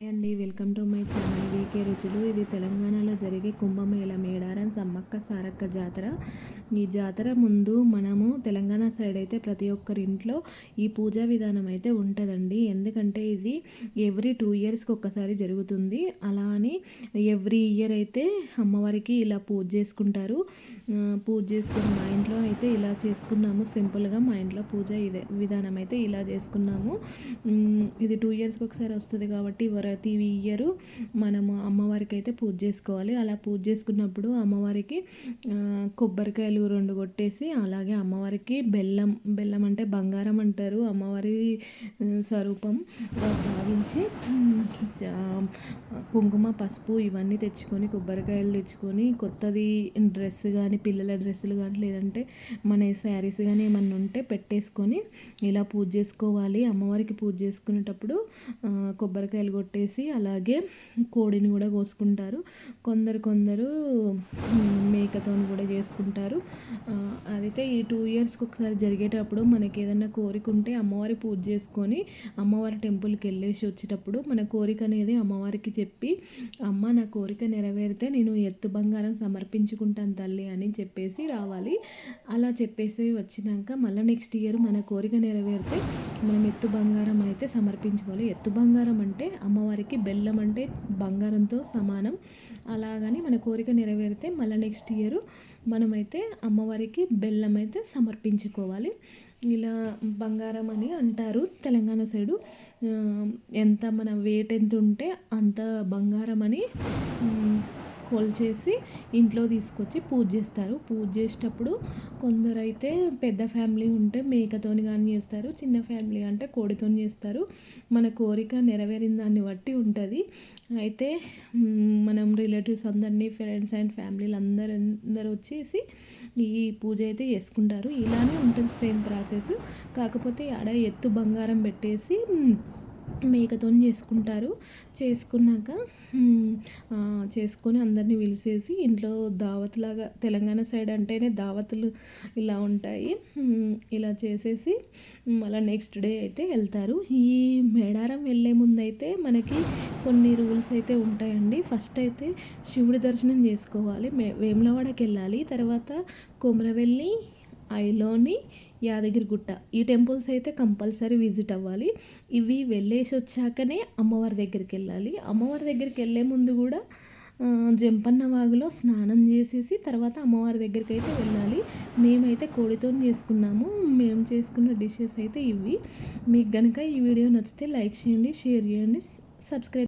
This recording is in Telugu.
అండి welcome to my channel VK రుచులు. ఇది తెలంగాణలో జరిగే కుంభమేళ. మేడారం సమ్మక్క సారక్క జాతర. ఈ జాతర ముందు మనము తెలంగాణ సైడ్ అయితే ప్రతి ఒక్కరి ఇంట్లో ఈ పూజా విధానం అయితే ఉంటుందండి. ఎందుకంటే ఇది ఎవ్రీ టూ ఇయర్స్కి ఒక్కసారి జరుగుతుంది. అలా అని ఎవ్రీ ఇయర్ అయితే అమ్మవారికి ఇలా పూజ చేసుకుంటారు. పూజ చేసుకుని మా ఇంట్లో అయితే ఇలా చేసుకున్నాము. సింపుల్గా మా ఇంట్లో పూజ ఇదే విధానం అయితే ఇలా చేసుకున్నాము. ఇది టూ ఇయర్స్కి ఒకసారి వస్తుంది కాబట్టి ప్రతి ఇయర్ మనము అమ్మవారికి అయితే పూజ చేసుకోవాలి. అలా పూజ చేసుకున్నప్పుడు అమ్మవారికి కొబ్బరికాయలు రెండు కొట్టేసి అలాగే అమ్మవారికి బెల్లం బెల్లం అంటే బంగారం అంటారు. అమ్మవారి స్వరూపం భావించి కుంకుమ పసుపు ఇవన్నీ తెచ్చుకొని కొబ్బరికాయలు తెచ్చుకొని కొత్తది డ్రెస్ కానీ పిల్లల డ్రెస్సులు కానీ లేదంటే మన శారీస్ కానీ ఏమన్నా ఉంటే పెట్టేసుకొని ఇలా పూజ చేసుకోవాలి. అమ్మవారికి పూజ చేసుకునేటప్పుడు కొబ్బరికాయలు కొట్టి కొట్టేసి అలాగే కోడిని కూడా కోసుకుంటారు. కొందరు కొందరు మేకతో కూడా చేసుకుంటారు. అదైతే ఈ టూ ఇయర్స్కి ఒకసారి జరిగేటప్పుడు మనకి ఏదైనా కోరిక ఉంటే అమ్మవారి పూజ చేసుకొని అమ్మవారి టెంపుల్కి వెళ్ళేసి వచ్చేటప్పుడు మన కోరిక అనేది అమ్మవారికి చెప్పి అమ్మ నా కోరిక నెరవేరితే నేను ఎత్తు బంగారం సమర్పించుకుంటాను తల్లి అని చెప్పేసి రావాలి. అలా చెప్పేసి వచ్చినాక మళ్ళీ నెక్స్ట్ ఇయర్ మన కోరిక నెరవేరితే మనం ఎత్తు బంగారం అయితే సమర్పించుకోవాలి. ఎత్తు బంగారం అంటే అమ్మ అమ్మవారికి బెల్లం అంటే బంగారంతో సమానం. అలాగని మన కోరిక నెరవేరితే మళ్ళీ నెక్స్ట్ ఇయర్ మనమైతే అమ్మవారికి బెల్లం అయితే సమర్పించుకోవాలి. ఇలా బంగారం అని అంటారు తెలంగాణ సైడు. ఎంత మన వెయిట్ ఎంత ఉంటే అంత బంగారం అని కొలిచేసి ఇంట్లో తీసుకొచ్చి పూజ చేస్తారు. పూజ చేసేటప్పుడు కొందరైతే పెద్ద ఫ్యామిలీ ఉంటే మేకతోని కానీ చేస్తారు. చిన్న ఫ్యామిలీ అంటే కోడితో చేస్తారు. మన కోరిక నెరవేరిన దాన్ని బట్టి ఉంటుంది. అయితే మనం రిలేటివ్స్ అందరినీ ఫ్రెండ్స్ అండ్ ఫ్యామిలీలు అందరూ అందరూ వచ్చేసి ఈ పూజ అయితే చేసుకుంటారు. ఇలానే ఉంటుంది సేమ్ ప్రాసెస్. కాకపోతే ఆడ ఎత్తు బంగారం పెట్టేసి మేకతో చేసుకుంటారు. చేసుకున్నాక చేసుకొని అందరినీ పిలిచేసి ఇంట్లో దావత్లాగా తెలంగాణ సైడ్ అంటేనే దావతులు ఇలా ఉంటాయి. ఇలా చేసేసి మళ్ళీ నెక్స్ట్ డే అయితే వెళ్తారు. ఈ మేడారం వెళ్ళే ముందు అయితే మనకి కొన్ని రూల్స్ అయితే ఉంటాయండి. ఫస్ట్ అయితే శివుడి దర్శనం చేసుకోవాలి. వేములవాడకి వెళ్ళాలి తర్వాత కొమరవెల్లి ఐలోని యాదగిరిగుట్ట ఈ టెంపుల్స్ అయితే కంపల్సరీ విజిట్ అవ్వాలి. ఇవి వెళ్ళేసి వచ్చాకనే అమ్మవారి దగ్గరికి వెళ్ళాలి. అమ్మవారి దగ్గరికి వెళ్ళే ముందు కూడా జంపన్న వాగులో స్నానం చేసేసి తర్వాత అమ్మవారి దగ్గరికి అయితే వెళ్ళాలి. మేమైతే కోడితో చేసుకున్నాము. మేము చేసుకున్న డిషెస్ అయితే ఇవి. మీకు కనుక ఈ వీడియో నచ్చితే లైక్ చేయండి షేర్ చేయండి సబ్స్క్రైబ్